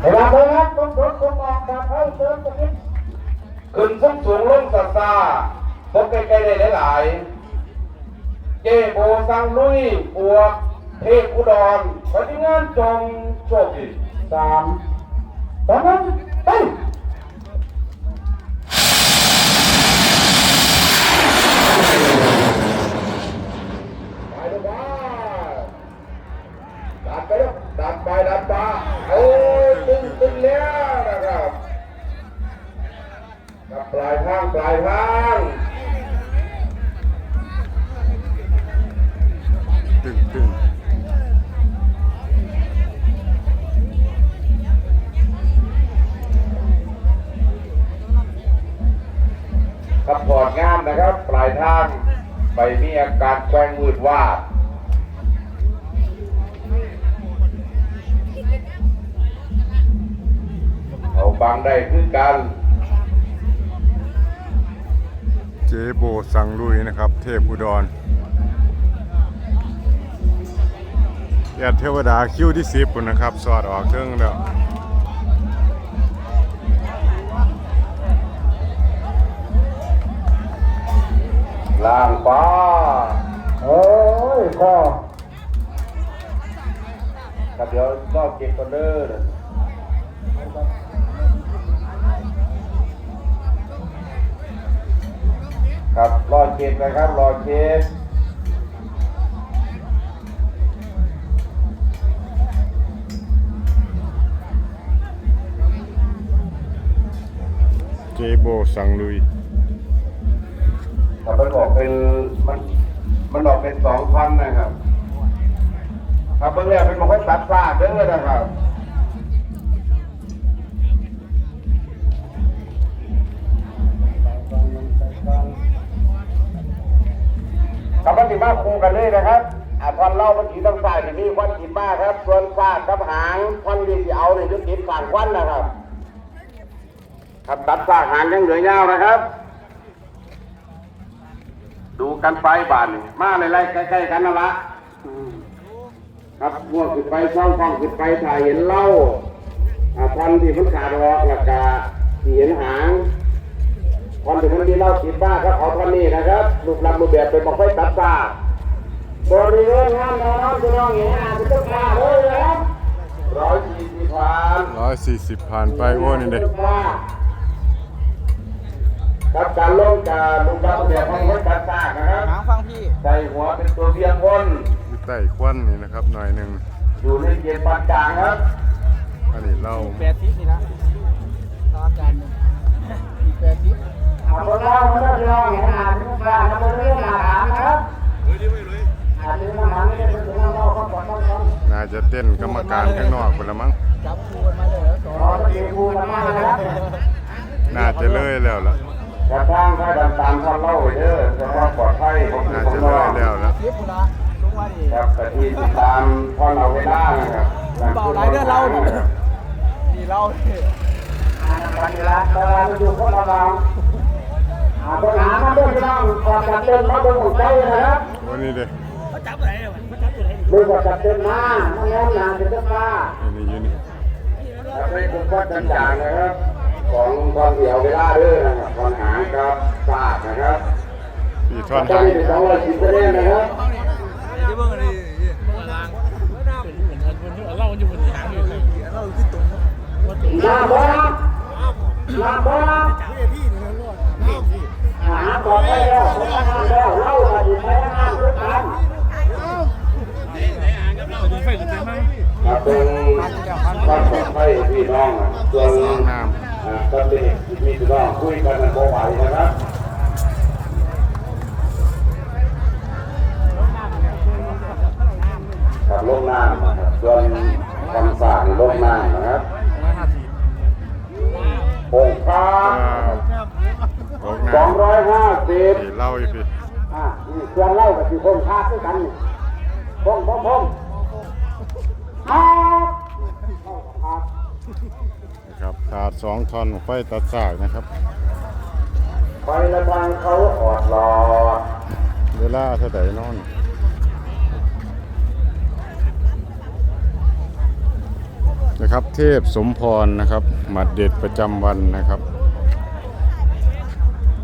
เวลาเดินต้องรถต้องออกแบบให้เดินตรงนี้ขึ้นสูงสูงลงซาซาพบใกล้ๆได้หลายๆเจโบสังลุยบวกเทพอุดรปฏิงานจงโชคดีสามสองหนึ่งไปไปดูว่าดันไปดันไปดันมา ปลายทางปลายทางตึงตึงขับถอดงามนะครับ ปลายทางไปมีอาการแกว่งมืดวาดเอาบางได้คือกัน เจโบสังลุยนะครับ เทพอุดรแอดเทวดาคิวที่สิบปุ่นนะครับ สอดออกเครื่องแล้วล่างฟ้าโอ้ยก็ครับเดี๋ยวก็เก็บกันเด้อ ครับ รอเก็บนะครับ รอเก็บเจโบสังลุยถ้ามันออกเป็นมันมันออกเป็นสองพันนะครับถ้าเพิ่งแรกเป็นมันค่อยตัดซากเด้อนะครับ กับมันติมาคู่กันเลยนะครับอ่าควันเล่ามันถีต้องใส่ที่นี่ควันขีดมากครับ ส่วนซากกับหางควันดีที่เอาเนี่ยยุติดฝั่งควันนะครับครับตัดซากหางยังเหลือยาวนะครับ ดูกันไฟบานนี่มาเลยไล่ใกล้ๆกันนั่นละครับพวกขึ้นไปช่องฟองขึ้นไปถ่ายเห็นเล่าอ่าควันที่มันขาดออกแล้วก็ที่เห็นหาง วันที่มันมีเหล่าติดบ้าครับเอาท่อนนี้นะครับรูปลักษณ์รูปแบบเป็นบอกไฟตัดตาบริเวณงานน้องจะน้องเห็นอาจจะต้องมาเลยนะครับร้อยสี่สิบพันร้อยสี่สิบผ่านไปโอ้นี่เด็กครับการลงการรูปลักษณ์รูปแบบของไฟตัดตานะครับหางฟังพี่ใส่หัวเป็นตัวเบียงวนอยู่ใต้ควันนี่นะครับหน่อยหนึ่งอยู่ในเกียร์ปานกลางครับอันนี้เราแปดทิศนี่นะ เราคนเราจะน้องเห็นอาจจะต้องมาทำบริเวณงานถามนะครับอาจจะต้องมาไม่ได้เป็นเราเราก็ปลอดต้องต้องน่าจะเต้นกรรมการข้างนอกคนละมั้ง จับคู่กันมาเลยแล้วสองรอตะเกียบคูกันมานะครับน่าจะเลยแล้วล่ะกระทั่งถ้าดันตามท่อนเล่าไว้เด้อจะความปลอดภัยของน่าผู้จะชเลยมแล้วล่ะทิศคุณนะลงมาดิครับกะทิติดตามท่อนเอาไว้ได้นะครับเบาหลายเดือนเราดินี่เราดิอ่าการเวลาเวลาเราอยู่คนเราเราอ่าคนหามาด้วยพี่น้องก่อนจัดเต็มมาดูหัวใจนะครับโอ้นี่เด็กเขาจับไหนเนี่ยเขาจับตัวไหนดูก่อนจัดเต็มมาไม่งั้นนานจะต้องมาอันนี้อยู่นี่ครับนี่เป็นข้อจำจางนะครับของท่อนเดียวเวลาเด้อนะครับท่อนหางครับซากนะครับปีท่อนจะหางมีเป็นสองร้อยสิบคะแนนนะครับที่เบิ่งอะไรล่างเราอยู่บนหางอยู่เราขึ้นตรงว่าตรงลาบอลาบอ หาบอกไปแล้วผมทำแล้วเล่ามาอยู่ในขั้นต็มไหมครับเป็นความปลอดภัยพี่น้องนะส่วนน้อ่าก็เป็นมีพี่น้องคุยกันในโบายนะครับครับลงน้ำนะครับส่วนคำสั่งลงน้ำนะครับร้ฟ้า โป่งฟ้าำตกสองน้ำร้อยห้าสิบนี่เล่าอีกพี่อ่านี่เครื่องเล่ากับที่คนค้าด้วยกันนี่พงพงพงครับครับนะครับขาดสองท่อนไฟตัดสายนะครับ ไปละทางเขาออดรอเวลาเท่าไหร่นอนนะครับ เทพสมพรนะครับ หมัดเด็ดประจำวันนะครับ